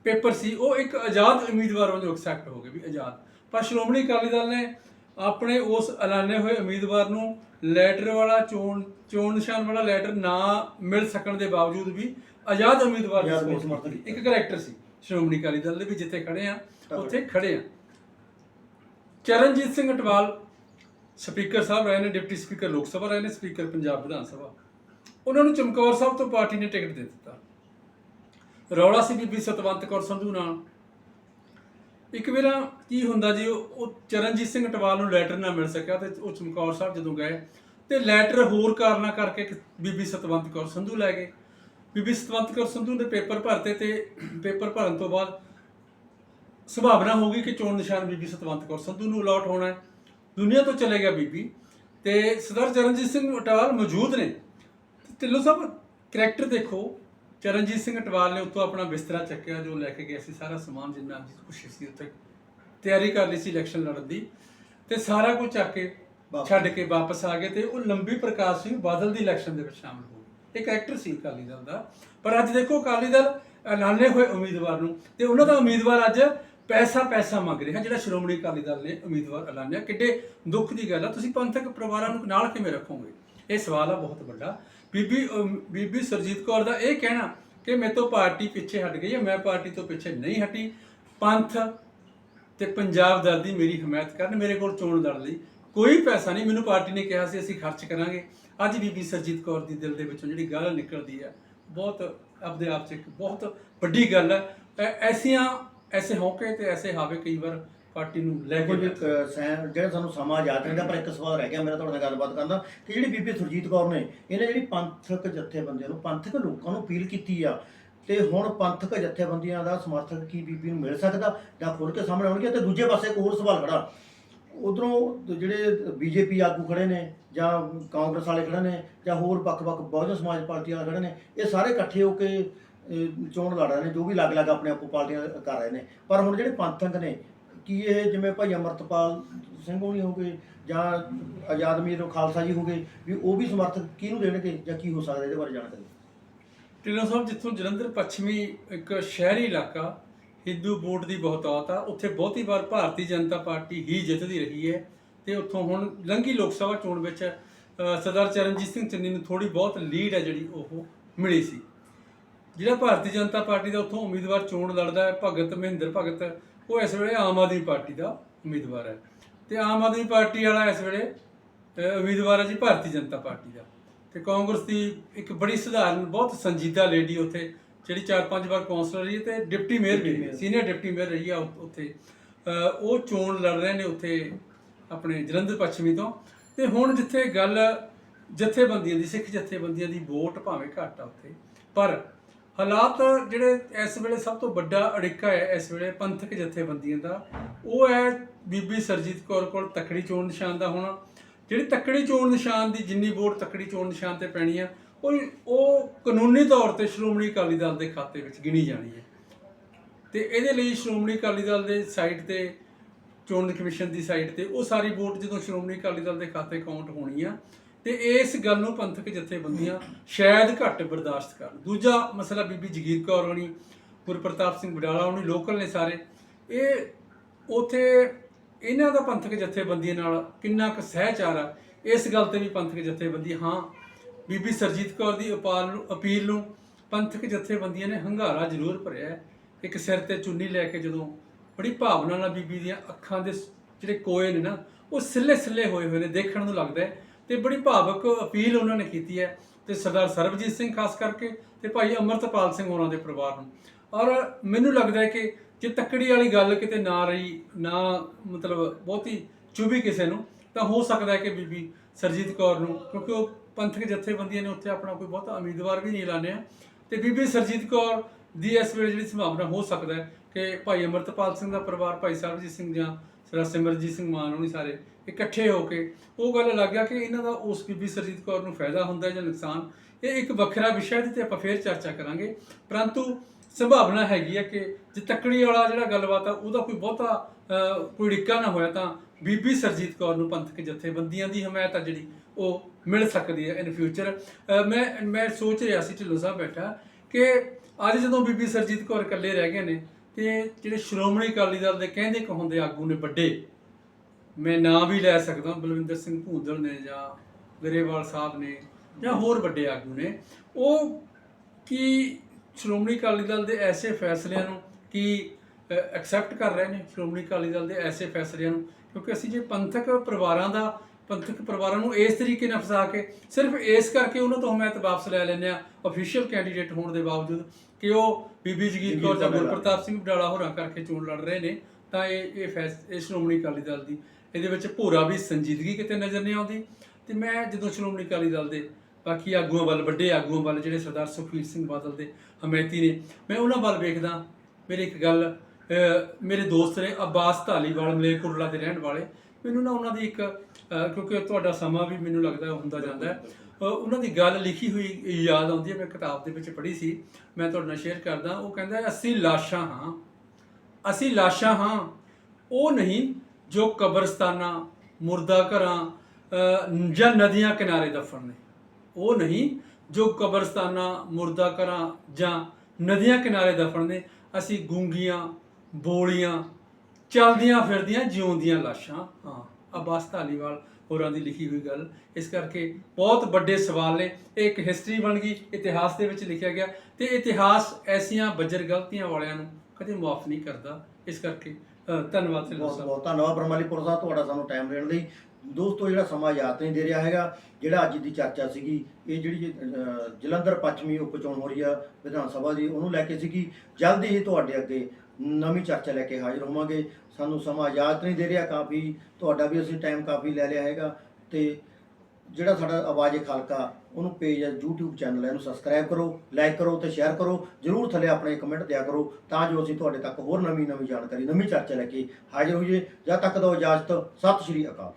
ਪੇਪਰ ਸੀ ਉਹ ਇੱਕ ਆਜ਼ਾਦ ਉਮੀਦਵਾਰ ਵਜੋਂ ਐਕਸੈਪਟ ਹੋ ਗਏ ਵੀ ਆਜ਼ਾਦ। ਪਰ ਸ਼੍ਰੋਮਣੀ ਅਕਾਲੀ ਦਲ ਨੇ ਆਪਣੇ ਉਸ ਐਲਾਨੇ ਹੋਏ ਉਮੀਦਵਾਰ ਨੂੰ ਲੈਟਰ ਵਾਲਾ ਚੋਣ ਚੋਣ ਨਿਸ਼ਾਨ ਵਾਲਾ ਲੈਟਰ ਨਾ ਮਿਲ ਸਕਣ ਦੇ ਬਾਵਜੂਦ ਵੀ ਆਜ਼ਾਦ ਉਮੀਦਵਾਰ ਦੀ ਸਮਰਥਨ। ਇੱਕ ਕਰੈਕਟਰ ਸੀ ਸ਼੍ਰੋਮਣੀ ਅਕਾਲੀ ਦਲ ਦੇ ਵੀ ਜਿੱਥੇ ਖੜੇ ਆ ਉੱਥੇ ਖੜੇ ਆ। ਚਰਨਜੀਤ ਸਿੰਘ ਅਟਵਾਲ ਸਪੀਕਰ ਸਾਹਿਬ ਰਹੇ ਨੇ, ਡਿਪਟੀ ਸਪੀਕਰ ਲੋਕ ਸਭਾ ਰਹੇ ਨੇ, ਸਪੀਕਰ ਪੰਜਾਬ ਵਿਧਾਨ ਸਭਾ। ਉਹਨਾਂ ਨੂੰ ਚਮਕੌਰ ਸਾਹਿਬ ਤੋਂ ਪਾਰਟੀ ਨੇ ਟਿਕਟ ਦੇ ਦਿੱਤਾ। ਰੌਲਾ ਸੀ ਬੀਬੀ ਸਤਵੰਤ ਕੌਰ ਸੰਧੂ ਨਾਲ। ਇੱਕ ਵੇਰਾ ਕੀ ਹੁੰਦਾ ਜੀ, ਉਹ ਚਰਨਜੀਤ ਸਿੰਘ ਟਵਾਲ ਨੂੰ ਲੈਟਰ ਨਾ ਮਿਲ ਸਕਿਆ ਤੇ ਉਹ ਚਮਕੌਰ ਸਾਹਿਬ ਜਦੋਂ ਗਏ, ਤੇ ਲੈਟਰ ਹੋਰ ਕਾਰਨਾਂ ਕਰਕੇ ਇੱਕ ਬੀਬੀ ਸਤਵੰਤ ਕੌਰ ਸੰਧੂ ਲੈ ਗਏ। ਬੀਬੀ ਸਤਵੰਤ ਕੌਰ ਸੰਧੂ ਨੇ ਪੇਪਰ ਭਰਤੇ ਤੇ ਪੇਪਰ ਭਰਨ ਤੋਂ ਬਾਅਦ ਸੰਭਾਵਨਾ ਹੋ ਗਈ ਕਿ ਚੋਣ ਨਿਸ਼ਾਨ ਬੀਬੀ ਸਤਵੰਤ ਕੌਰ ਸੰਧੂ ਨੂੰ ਅਲਾਟ ਹੋਣਾ ਹੈ। ਦੁਨੀਆ ਤੋਂ ਚਲੇ ਗਿਆ ਬੀਬੀ ਤੇ ਸਰਦਾਰ ਚਰਨਜੀਤ ਸਿੰਘ ਅਟਵਾਲ ਮੌਜੂਦ ਨੇ। ਢਿੱਲੋਂ ਸਾਹਿਬ ਕਰੈਕਟਰ ਦੇਖੋ। ਚਰਨਜੀਤ ਸਿੰਘ ਅਟਵਾਲ ਨੇ ਉੱਤੋਂ ਆਪਣਾ ਬਿਸਤਰਾ ਚੱਕਿਆ ਜੋ ਲੈ ਕੇ ਗਏ ਸੀ ਸਾਰਾ ਸਮਾਨ ਜਿੰਨਾ ਕੁਛ ਸੀ ਉੱਤੇ ਤਿਆਰੀ ਕਰ ਲਈ ਸੀ ਇਲੈਕਸ਼ਨ ਲੜਨ ਦੀ। ਤੇ ਸਾਰਾ ਕੁਝ ਚੱਕ ਕੇ। ਛੱਡ ਕੇ ਵਾਪਸ ਆ ਗਏ ਤੇ ਉਹ ਲੰਬੀ ਪ੍ਰਕਾਸ਼ ਸਿੰਘ ਬਾਦਲ ਦੀ ਇਲੈਕਸ਼ਨ ਦੇ ਵਿੱਚ ਸ਼ਾਮਲ ਹੋ ਗਏ। ਇੱਕ ਐਕਟਰ ਸੀ ਅਕਾਲੀ ਦਲ ਦਾ। ਪਰ ਅੱਜ ਦੇਖੋ ਅਕਾਲੀ ਦਲ ਐਲਾਨੇ ਹੋਏ ਉਮੀਦਵਾਰ ਨੂੰ। ਤੇ ਉਹਨਾਂ ਦਾ ਉਮੀਦਵਾਰ ਅੱਜ ਪੈਸਾ ਪੈਸਾ ਮੰਗ ਰਿਹਾ ਜਿਹੜਾ ਸ਼੍ਰੋਮਣੀ ਅਕਾਲੀ ਦਲ ਨੇ ਉਮੀਦਵਾਰ ਐਲਾਨਿਆ। ਕਿੱਡੇ ਦੁੱਖ ਦੀ ਗੱਲ ਆ। ਤੁਸੀਂ ਪੰਥਕ ਪਰਿਵਾਰਾਂ ਨੂੰ ਨਾਲ ਕਿਵੇਂ ਰੱਖੋਗੇ? ਇਹ ਸਵਾਲ ਆ ਬਹੁਤ ਵੱਡਾ। ਬੀਬੀ ਬੀਬੀ ਸਰਜੀਤ ਕੌਰ ਦਾ ਇਹ ਕਹਿਣਾ ਕਿ ਮੇਰੇ ਤੋਂ ਪਾਰਟੀ ਪਿੱਛੇ ਹਟ ਗਈ ਹੈ, ਮੈਂ ਪਾਰਟੀ ਤੋਂ ਪਿੱਛੇ ਨਹੀਂ ਹਟੀ। ਪੰਥ ਤੇ ਪੰਜਾਬ ਦਲ ਦੀ ਮੇਰੀ ਹਮਾਇਤ ਕਰਨ, ਮੇਰੇ ਕੋਲ ਚੋਣ ਲੜ ਲਈ ਕੋਈ ਪੈਸਾ ਨਹੀਂ। ਮੈਨੂੰ ਪਾਰਟੀ ਨੇ ਕਿਹਾ ਸੀ, ਅਸੀਂ ਖਰਚ ਕਰਾਂਗੇ। ਅੱਜ ਬੀਬੀ ਸਰਜੀਤ ਕੌਰ ਦੀ ਦਿਲ ਦੇ ਵਿੱਚੋਂ ਜਿਹੜੀ ਗੱਲ ਨਿਕਲਦੀ ਹੈ, ਬਹੁਤ ਆਪਦੇ ਆਪ 'ਚ ਇੱਕ ਬਹੁਤ ਵੱਡੀ ਗੱਲ ਹੈ। ਐਸੀਆਂ ਐਸੇ ਹੌਕੇ ਤੇ ਐਸੇ ਹਾਵੇ ਕਈ ਵਾਰ ਪਾਰਟੀ ਨੂੰ ਲੈ ਕੇ ਕੋਈ। ਇੱਕ ਸੈਨ ਜਿਹੜਾ ਸਾਨੂੰ ਸਮਾਂ ਯਾਦ ਰਹਿੰਦਾ ਪਰ ਇੱਕ ਸਵਾਲ ਰਹਿ ਗਿਆ ਮੇਰਾ ਤੁਹਾਡੇ ਨਾਲ ਗੱਲਬਾਤ ਕਰਨ ਦਾ ਕਿ ਜਿਹੜੀ ਬੀਬੀ ਸੁਰਜੀਤ ਕੌਰ ਨੇ ਇਹਨੇ ਜਿਹੜੀ ਪੰਥਕ ਜਥੇਬੰਦੀਆਂ ਨੂੰ ਪੰਥਕ ਲੋਕਾਂ ਨੂੰ ਅਪੀਲ ਕੀਤੀ ਆ ਤੇ ਹੁਣ ਪੰਥਕ ਜਥੇਬੰਦੀਆਂ ਦਾ ਸਮਰਥਕ ਕੀ ਬੀਬੀ ਨੂੰ ਮਿਲ ਸਕਦਾ ਜਾਂ ਖੁੱਲ ਕੇ ਸਾਹਮਣੇ ਆਉਣਗੇ ਤੇ ਦੂਜੇ ਪਾਸੇ ਇੱਕ ਹੋਰ ਸਵਾਲ ਖੜਾ ਉਧਰੋਂ ਜਿਹੜੇ ਬੀਜੇਪੀ ਆਗੂ ਖੜੇ ਨੇ ਜਾਂ ਕਾਂਗਰਸ ਵਾਲੇ ਖੜੇ ਨੇ ਜਾਂ ਹੋਰ ਵੱਖ-ਵੱਖ ਬਹੁਜਨ ਸਮਾਜ ਪਾਰਟੀ ਵਾਲੇ ਖੜੇ ਨੇ ਇਹ ਸਾਰੇ ਇਕੱਠੇ ਹੋ ਕੇ ਅਹ, ਚੋਣ ਲੜ ਰਹੇ ਨੇ ਜੋ ਵੀ ਅਲੱਗ-ਅਲੱਗ ਆਪਣੇ ਆਪੋ ਪਾਰਟੀਆਂ ਕਰ ਰਹੇ ਨੇ। ਪਰ ਹੁਣ ਜਿਹੜੇ ਪੰਥਕ ਨੇ ਕੀ ਇਹ ਜਿਵੇਂ ਭਾਈ ਅਮਰਤਪਾਲ ਸਿੰਘ ਹੋਣੀ ਹੋ ਗਏ ਜਾਂ ਆਜ਼ਾਦ ਮੀਰ ਖਾਲਸਾ ਜੀ ਹੋ ਗਏ ਵੀ ਉਹ ਵੀ ਸਮਰਥਕ ਕਿਹਨੂੰ ਦੇਣਗੇ ਜਾਂ ਕੀ ਹੋ ਸਕਦਾ ਇਹਦੇ ਬਾਰੇ ਜਾਣਕਾਰੀ? ਢਿੱਲੋਂ ਸਾਹਿਬ ਜਿੱਥੋਂ ਜਲੰਧਰ ਪੱਛਮੀ ਇੱਕ ਸ਼ਹਿਰੀ ਇਲਾਕਾ ਹਿੰਦੂ ਵੋਟ ਦੀ ਬਹੁਤਾਤ ਆ ਉੱਥੇ ਬਹੁਤੀ ਵਾਰ ਭਾਰਤੀ ਜਨਤਾ ਪਾਰਟੀ ਹੀ ਜਿੱਤਦੀ ਰਹੀ ਹੈ ਤੇ ਉੱਥੋਂ ਹੁਣ ਲੰਘੀ ਲੋਕ ਸਭਾ ਚੋਣ ਵਿੱਚ ਸਰਦਾਰ ਚਰਨਜੀਤ ਸਿੰਘ ਚੰਨੀ ਨੂੰ ਥੋੜੀ ਬਹੁਤ ਲੀਡ ਹੈ ਜਿਹੜੀ ਉਹ ਮਿਲੀ ਸੀ। ਜਿਹੜਾ ਭਾਰਤੀ ਜਨਤਾ ਪਾਰਟੀ ਦਾ ਉੱਥੋਂ ਉਮੀਦਵਾਰ ਚੋਣ ਲੜਦਾ ਹੈ ਭਗਤ ਮਹਿੰਦਰ ਭਗਤ ਉਹ ਇਸ ਵੇਲੇ ਆਮ ਆਦਮੀ ਪਾਰਟੀ ਦਾ ਉਮੀਦਵਾਰ ਹੈ। ਤੇ ਆਮ ਆਦਮੀ ਪਾਰਟੀ ਵਾਲਾ ਇਸ ਵੇਲੇ ਉਮੀਦਵਾਰ ਹੈ ਜੀ ਭਾਰਤੀ ਜਨਤਾ ਪਾਰਟੀ ਦਾ। ਤੇ ਕਾਂਗਰਸ ਦੀ ਇੱਕ ਬੜੀ ਸਧਾਰਨ ਬਹੁਤ ਸੰਜੀਦਾ ਲੇਡੀ ਉੱਥੇ ਜਿਹੜੀ ਚਾਰ ਪੰਜ ਵਾਰ ਕੌਂਸਲਰ ਰਹੀ ਹੈ ਤੇ ਡਿਪਟੀ ਮੇਅਰ ਵੀ। ਸੀਨੀਅਰ ਡਿਪਟੀ ਮੇਅਰ ਰਹੀ ਆ ਉੱਥੇ। ਉਹ ਚੋਣ ਲੜ ਰਹੇ ਨੇ ਉੱਥੇ ਆਪਣੇ ਜਲੰਧਰ ਪੱਛਮੀ ਤੋਂ। ਤੇ ਹੁਣ ਜਿੱਥੇ ਗੱਲ ਜਥੇਬੰਦੀਆਂ ਦੀ ਸਿੱਖ ਜਥੇਬੰਦੀਆਂ ਦੀ ਵੋਟ ਭਾਵੇਂ ਘੱਟ ਆ ਉੱਥੇ ਪਰ ਹਾਲਾਤ ਜਿਹੜੇ ਇਸ ਵੇਲੇ ਸਭ ਤੋਂ ਵੱਡਾ ਅੜਿੱਕਾ ਹੈ, ਇਸ ਵੇਲੇ ਪੰਥਕ ਜਥੇਬੰਦੀਆਂ ਦਾ, ਉਹ ਹੈ ਬੀਬੀ ਸਰਜੀਤ ਕੌਰ ਕੋਲ ਤਕੜੀ ਚੋਣ ਨਿਸ਼ਾਨ ਦਾ ਹੋਣਾ। ਜਿਹੜੀ ਤਕੜੀ ਚੋਣ ਨਿਸ਼ਾਨ ਦੀ ਜਿੰਨੀ ਵੋਟ ਤਕੜੀ ਚੋਣ ਨਿਸ਼ਾਨ ਤੇ ਪੈਣੀ ਆ, ਉਹ ਉਹ ਕਾਨੂੰਨੀ ਤੌਰ ਤੇ ਸ਼੍ਰੋਮਣੀ ਅਕਾਲੀ ਦਲ ਦੇ ਖਾਤੇ ਵਿੱਚ ਗਿਣੀ ਜਾਣੀ ਹੈ। ਤੇ ਇਹਦੇ ਲਈ ਸ਼੍ਰੋਮਣੀ ਅਕਾਲੀ ਦਲ ਦੇ ਸਾਈਟ ਤੇ, ਚੋਣ ਕਮਿਸ਼ਨ ਦੀ ਸਾਈਟ ਤੇ ਉਹ ਸਾਰੀ ਵੋਟ ਜਦੋਂ ਸ਼੍ਰੋਮਣੀ ਅਕਾਲੀ ਦਲ ਦੇ ਖਾਤੇ ਕਾਊਂਟ ਹੋਣੀ ਆ ਤੇ ਇਸ ਗੱਲ ਨੂੰ ਪੰਥਕ ਜਥੇਬੰਦੀਆਂ ਸ਼ਾਇਦ ਘੱਟ ਬਰਦਾਸ਼ਤ ਕਰਨ। ਦੂਜਾ ਮਸਲਾ ਬੀਬੀ ਜਗੀਰ ਕੌਰ ਹੋਣੀ ਗੁਰਪ੍ਰਤਾਪ ਸਿੰਘ ਬਡਾਲਾ ਹੋਣੀ, ਲੋਕਲ ਨੇ ਸਾਰੇ। ਇਹ ਉਥੇ ਇਹਨਾਂ ਦਾ ਪੰਥਕ ਜਥੇਬੰਦੀਆਂ ਨਾਲ ਕਿੰਨਾ ਕੁ ਸਹਿਚਾਰ ਆ, ਇਸ ਗੱਲ ਤੇ ਵੀ ਪੰਥਕ ਜਥੇਬੰਦੀ, ਹਾਂ, ਬੀਬੀ ਸਰਜੀਤ ਕੌਰ ਦੀ ਅਪਾਲ ਨੂੰ, ਅਪੀਲ ਨੂੰ ਪੰਥਕ ਜਥੇਬੰਦੀਆਂ ਨੇ ਹੰਗਾਰਾ ਜ਼ਰੂਰ ਭਰਿਆ ਇੱਕ ਸਿਰ ਤੇ ਚੁੰਨੀ ਲੈ ਕੇ ਜਦੋਂ ਬੜੀ ਭਾਵਨਾ ਨਾਲ ਬੀਬੀ ਦੀਆਂ ਅੱਖਾਂ ਦੇ ਜਿਹੜੇ ਕੋਏ ਨੇ ਨਾ, ਉਹ ਸਿੱਲੇ ਸਿੱਲੇ ਹੋਏ ਹੋਏ ਨੇ, ਦੇਖਣ ਨੂੰ ਲੱਗਦਾ ਹੈ ਤੇ ਬੜੀ ਭਾਵਕ ਅਪੀਲ ਉਹਨਾਂ ਨੇ ਕੀਤੀ ਹੈ ਤੇ ਸਰਦਾਰ ਸਰਬਜੀਤ ਸਿੰਘ ਖਾਸ ਕਰਕੇ ਤੇ ਭਾਈ ਅਮਰਤਪਾਲ ਸਿੰਘ ਉਹਨਾਂ ਦੇ ਪਰਿਵਾਰ ਨੂੰ। ਔਰ ਮੈਨੂੰ ਲੱਗਦਾ ਹੈ ਕਿ ਜੇ ਤੱਕੜੀ ਵਾਲੀ ਗੱਲ ਕਿਤੇ ਨਾ ਰਹੀ, ਨਾ ਮਤਲਬ ਬਹੁਤੀ ਚੁਭੀ ਕਿਸੇ ਨੂੰ, ਤਾਂ ਹੋ ਸਕਦਾ ਹੈ ਕਿ ਬੀਬੀ ਸਰਜੀਤ ਕੌਰ ਨੂੰ, ਕਿਉਂਕਿ ਉਹ ਪੰਥਕ ਜਥੇਬੰਦੀਆਂ ਨੇ ਉੱਥੇ ਆਪਣਾ ਕੋਈ ਬਹੁਤਾ ਉਮੀਦਵਾਰ ਵੀ ਨਹੀਂ ਐਲਾਨਿਆ। ਤੇ ਬੀਬੀ ਸਰਜੀਤ ਕੌਰ ਦੀ ਇਸ ਵੇਲੇ ਜਿਹੜੀ ਸੰਭਾਵਨਾ ਹੋ ਸਕਦਾ ਹੈ ਕਿ ਭਾਈ ਅਮਰਤਪਾਲ ਸਿੰਘ ਦਾ ਪਰਿਵਾਰ, ਭਾਈ ਸਰਬਜੀਤ ਸਿੰਘ ਜਾਂ ਸਰਦਾਰ ਸਿਮਰਜੀਤ ਸਿੰਘ ਮਾਨ ਹੋਣੀ ਸਾਰੇ ਇਕੱਠੇ ਹੋ ਕੇ, ਉਹ ਗੱਲ ਲੱਗ ਗਿਆ ਕਿ ਇਹਨਾਂ ਦਾ ਉਸ ਬੀਬੀ ਸਰਜੀਤ ਕੌਰ ਨੂੰ ਫਾਇਦਾ ਹੁੰਦਾ ਜਾਂ ਨੁਕਸਾਨ, ਇਹ ਇੱਕ ਵੱਖਰਾ ਵਿਸ਼ਾ ਹੈ ਤੇ ਆਪਾਂ ਫੇਰ ਚਰਚਾ ਕਰਾਂਗੇ। ਪਰੰਤੂ ਸੰਭਾਵਨਾ ਹੈਗੀ ਹੈ ਕਿ ਜੇ ਤੱਕੜੀ ਵਾਲਾ ਜਿਹੜਾ ਗੱਲਬਾਤ ਆ, ਉਹਦਾ ਕੋਈ ਬਹੁਤਾ ਕੋਈ ਡਿੱਕਾ ਨਾ ਹੋਇਆ ਤਾਂ ਬੀਬੀ ਸਰਜੀਤ ਕੌਰ ਨੂੰ ਪੰਥਕ ਜਥੇਬੰਦੀਆਂ ਦੀ ਹਮਾਇਤ ਆ ਜਿਹੜੀ ਉਹ ਮਿਲ ਸਕਦੀ ਹੈ ਇਨ ਫਿਊਚਰ ਮੈਂ ਮੈਂ ਸੋਚ ਰਿਹਾ ਸੀ, ਢਿੱਲੋਂ ਸਾਹਿਬ ਬੈਠਾ, ਕਿ ਅੱਜ ਜਦੋਂ ਬੀਬੀ ਸਰਜੀਤ ਕੌਰ ਇਕੱਲੇ ਰਹਿ ਗਏ ਨੇ, ਤੇ ਜਿਹੜੇ ਸ਼੍ਰੋਮਣੀ ਅਕਾਲੀ ਦਲ ਦੇ ਕਹਿੰਦੇ ਕਹੁੰਦੇ ਆਗੂ ਨੇ ਵੱਡੇ ਮੈਂ ਨਾਂ ਵੀ ਲੈ ਸਕਦਾ, ਬਲਵਿੰਦਰ ਸਿੰਘ ਭੂਦਲ ਨੇ ਜਾਂ ਗਰੇਵਾਲ ਸਾਹਿਬ ਨੇ ਜਾਂ ਹੋਰ ਵੱਡੇ ਆਗੂ ਨੇ, ਉਹ ਕੀ ਸ਼੍ਰੋਮਣੀ ਅਕਾਲੀ ਦਲ ਦੇ ਐਸੇ ਫੈਸਲਿਆਂ ਨੂੰ ਕਿ ਐਕਸੈਪਟ ਕਰ ਰਹੇ ਨੇ ਸ਼੍ਰੋਮਣੀ ਅਕਾਲੀ ਦਲ ਦੇ ਐਸੇ ਫੈਸਲਿਆਂ ਨੂੰ? ਕਿਉਂਕਿ ਅਸੀਂ ਜੇ ਪੰਥਕ ਪਰਿਵਾਰਾਂ ਦਾ, ਪੰਥਕ ਪਰਿਵਾਰਾਂ ਨੂੰ ਇਸ ਤਰੀਕੇ ਨਾਲ ਫਸਾ ਕੇ, ਸਿਰਫ ਇਸ ਕਰਕੇ ਉਹਨਾਂ ਤੋਂ ਹਮਾਇਤ ਵਾਪਸ ਲੈ ਲੈਂਦੇ ਆ ਅਫੀਸ਼ੀਅਲ ਕੈਂਡੀਡੇਟ ਹੋਣ ਦੇ ਬਾਵਜੂਦ ਕਿ ਉਹ ਬੀਬੀ ਜਗੀਰ ਕੌਰ ਜਾਂ ਗੁਰਪ੍ਰਤਾਪ ਸਿੰਘ ਬਡਾਲਾ ਹੋਰਾਂ ਕਰਕੇ ਚੋਣ ਲੜ ਰਹੇ ਨੇ, ਤਾਂ ਇਹ ਇਹ ਫੈਸ, ਇਹ ਸ਼੍ਰੋਮਣੀ ਅਕਾਲੀ ਦਲ ਦੀ ਇਹਦੇ ਵਿੱਚ ਭੋਰਾ ਵੀ ਸੰਜੀਦਗੀ ਕਿਤੇ ਨਜ਼ਰ ਨਹੀਂ ਆਉਂਦੀ। ਤੇ ਮੈਂ ਜਦੋਂ ਸ਼੍ਰੋਮਣੀ ਅਕਾਲੀ ਦਲ ਦੇ ਬਾਕੀ ਆਗੂਆਂ ਵੱਲ, ਵੱਡੇ ਆਗੂਆਂ ਵੱਲ, ਜਿਹੜੇ ਸਰਦਾਰ ਸੁਖਬੀਰ ਸਿੰਘ ਬਾਦਲ ਦੇ ਹਮੈਤੀ ਨੇ, ਮੈਂ ਉਹਨਾਂ ਵੱਲ ਵੇਖਦਾ। ਮੇਰੀ ਇੱਕ ਗੱਲ ਮੇਰੇ ਦੋਸਤ ਨੇ ਅਬਾਸ ਢਾਲੀਵਾਲ ਮਲੇਰਕੋਟਲਾ ਦੇ ਰਹਿਣ ਵਾਲੇ। ਮੈਨੂੰ ਨਾ ਉਹਨਾਂ ਦੀ ਇੱਕ ਕਿਉਂਕਿ ਤੁਹਾਡਾ ਸਮਾਂ ਵੀ ਮੈਨੂੰ ਲੱਗਦਾ ਹੁੰਦਾ ਜਾਂਦਾ ਉਹਨਾਂ ਦੀ ਗੱਲ ਲਿਖੀ ਹੋਈ ਯਾਦ ਆਉਂਦੀ ਹੈ, ਮੈਂ ਕਿਤਾਬ ਦੇ ਵਿੱਚ ਪੜ੍ਹੀ ਸੀ। ਮੈਂ ਤੁਹਾਡੇ ਨਾਲ ਸ਼ੇਅਰ ਕਰਦਾ, ਉਹ ਕਹਿੰਦਾ, ਅਸੀਂ ਲਾਸ਼ਾਂ ਹਾਂ। ਅਸੀਂ ਲਾਸ਼ਾਂ ਹਾਂ। ਉਹ ਨਹੀਂ ਜੋ ਕਬਰਸਤਾਨਾਂ, ਮੁਰਦਾ ਘਰਾਂ ਜਾਂ ਨਦੀਆਂ ਕਿਨਾਰੇ ਦਫਨ ਨੇ। ਉਹ ਨਹੀਂ, ਜੋ ਕਬਰਸਤਾਨਾਂ, ਮੁਰਦਾ ਘਰਾਂ ਜਾਂ ਨਦੀਆਂ ਕਿਨਾਰੇ ਦਫਨ ਨੇ, ਅਸੀਂ ਗੂੰਗੀਆਂ, ਬੋਲੀਆਂ, ਚਲਦੀਆਂ ਫਿਰਦੀਆਂ, ਜਿਉਂਦੀਆਂ ਲਾਸ਼ਾਂ। ਹਾਂ, ਅਬਾਸ ਧਾਲੀਵਾਲ ਹੋਰਾਂ ਦੀ ਲਿਖੀ ਹੋਈ ਗੱਲ। ਇਸ ਕਰਕੇ ਬਹੁਤ ਵੱਡੇ ਸਵਾਲ ਨੇ। ਇਹ ਇੱਕ ਹਿਸਟਰੀ ਬਣ ਗਈ, ਇਤਿਹਾਸ ਦੇ ਵਿੱਚ ਲਿਖਿਆ ਗਿਆ। ਤੇ ਇਤਿਹਾਸ ਐਸੀਆਂ ਬੱਜਰ ਗਲਤੀਆਂ ਵਾਲਿਆਂ ਨੂੰ ਕਦੇ ਮਾਫ ਨਹੀਂ ਕਰਦਾ। ਇਸ ਕਰਕੇ ਅ, ਧੰਨਵਾਦ ਢਿੱਲੋਂ ਬਹੁਤ ਸਾਹਿਬ। ਬਹੁਤ ਧੰਨਵਾਦ ਬਰਮਾਲੀਪੁਰ ਸਾਹਿਬ ਤੁਹਾਡਾ ਸਾਨੂੰ ਟਾਈਮ ਦੇਣ ਲਈ। ਦੋਸਤੋ ਜਿਹੜਾ ਸਮਾਂ ਯਾਦ ਨਹੀਂ ਦੇ ਰਿਹਾ ਹੈਗਾ ਜਿਹੜਾ ਅੱਜ ਦੀ ਚਰਚਾ ਸੀਗੀ ਇਹ ਜਿਹੜੀ ਅਹ, ਜਲੰਧਰ ਪੱਛਮੀ ਉਪ ਚੋਣ ਹੋ ਰਹੀ ਆ ਵਿਧਾਨ ਸਭਾ ਦੀ ਉਹਨੂੰ ਲੈ ਕੇ ਸੀਗੀ। ਜਲਦੀ ਹੀ ਤੁਹਾਡੇ ਅੱਗੇ ਨਵੀਂ ਚਰਚਾ ਲੈ ਕੇ ਹਾਜ਼ਰ ਹੋਵਾਂਗੇ। ਸਾਨੂੰ ਸਮਾਂ ਯਾਦ ਨਹੀਂ ਦੇ ਰਿਹਾ ਕਾਫੀ ਤੁਹਾਡਾ ਵੀ ਅਸੀਂ ਟਾਈਮ ਕਾਫੀ ਲੈ ਲਿਆ ਹੈਗਾ। ਤੇ ਜਿਹੜਾ ਸਾਡਾ ਆਵਾਜ਼ ਖਲਕਾ ਉਹਨੂੰ ਪੇਜ ਹੈ YouTube ਚੈਨਲ ਹੈ ਇਹਨੂੰ ਸਬਸਕ੍ਰਾਈਬ ਕਰੋ ਲਾਈਕ ਕਰੋ ਤੇ ਸ਼ੇਅਰ ਕਰੋ, ਜਰੂਰ ਥੱਲੇ ਆਪਣੇ ਕਮੈਂਟ ਦਿਆ ਕਰੋ, ਤਾਂ ਜੋ ਅਸੀਂ ਤੁਹਾਡੇ ਤੱਕ ਹੋਰ ਨਵੀਂ ਨਵੀਂ ਜਾਣਕਾਰੀ, ਨਵੀਂ ਚਰਚਾ ਲੈ ਕੇ ਹਾਜ਼ਰ ਹੋਈਏ। ਜਦ ਤੱਕ ਦਿਓ ਇਜਾਜ਼ਤ, ਸਤਿ ਸ਼੍ਰੀ ਅਕਾਲ।